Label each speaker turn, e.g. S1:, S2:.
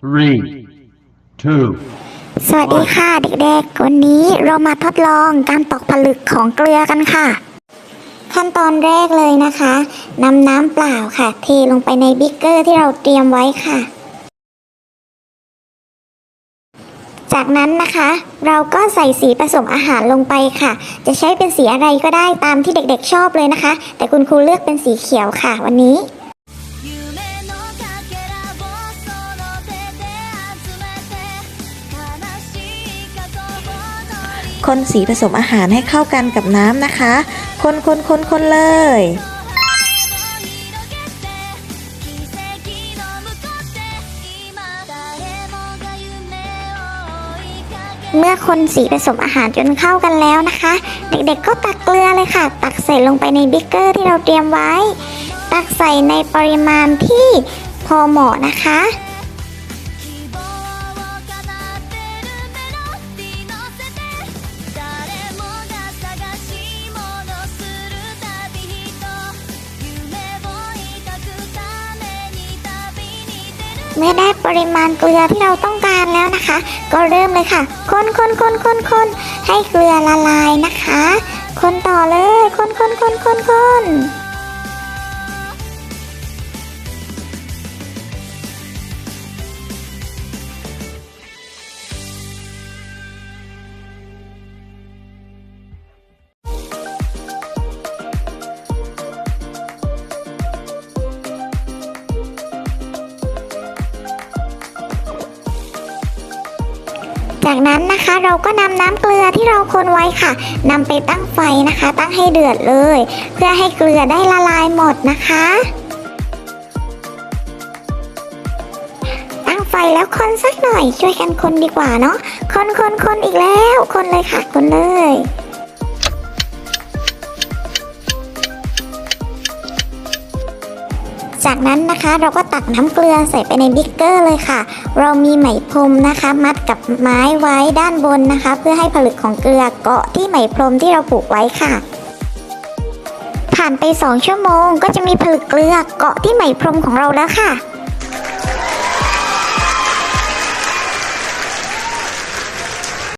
S1: three, two,
S2: สวัสดีค่ะเด็กๆ วันนี้เรามาทดลองการตอกผลึกของเกลือกันค่ะ ขั้นตอนแรกเลยนะคะนำน้ำเปล่าค่ะ เทลงไปในบิ๊กเกอร์ที่เราเตรียมไว้ค่ะ จากนั้นนะคะ เราก็ใส่สีผสมอาหารลงไปค่ะ จะใช้เป็นสีอะไรก็ได้ตามที่เด็กๆชอบเลยนะคะ แต่คุณครูเลือกเป็นสีเขียวค่ะ วันนี้
S3: คนสีผสมอาหารให้เข้ากันกับน้ำนะคะ คนคนคนคนเลย
S2: เมื่อคนสีผสมอาหารจนเข้ากันแล้วนะคะ เด็กๆก็ตักเกลือเลยค่ะ ตักใส่ลงไปในบิ๊กเกอร์ที่เราเตรียมไว้ ตักใส่ในปริมาณที่พอเหมาะนะคะ เมื่อได้ปริมาณเกลือที่เราต้องการแล้วนะคะ ก็เริ่มเลยค่ะ คนคนคนคนคนให้เกลือละลายนะคะ คนต่อเลย คนคนคนคนคน จากนั้นนะคะเราก็นำน้ำเกลือที่เราคนไว้ค่ะนำไปตั้งไฟนะคะ ตั้งให้เดือดเลย เพื่อให้เกลือได้ละลายหมดนะคะ ตั้งไฟแล้วคนสักหน่อยช่วยกันคนดีกว่าเนาะคนคนคนอีกแล้ว คนเลยค่ะคนเลย จากนั้นนะคะเราก็ตักน้ำเกลือใส่ไปในบิ๊กเกอร์เลยค่ะ เรามีไหมพรมนะคะ มัดกับไม้ไว้ด้านบนนะคะ เพื่อให้ผลึกของเกลือเกาะที่ไหมพรมที่เราผูกไว้ค่ะ ผ่านไป 2 ชั่วโมง ก็จะมีผลึกเกลือเกาะที่ไหมพรมของเราแล้วค่ะ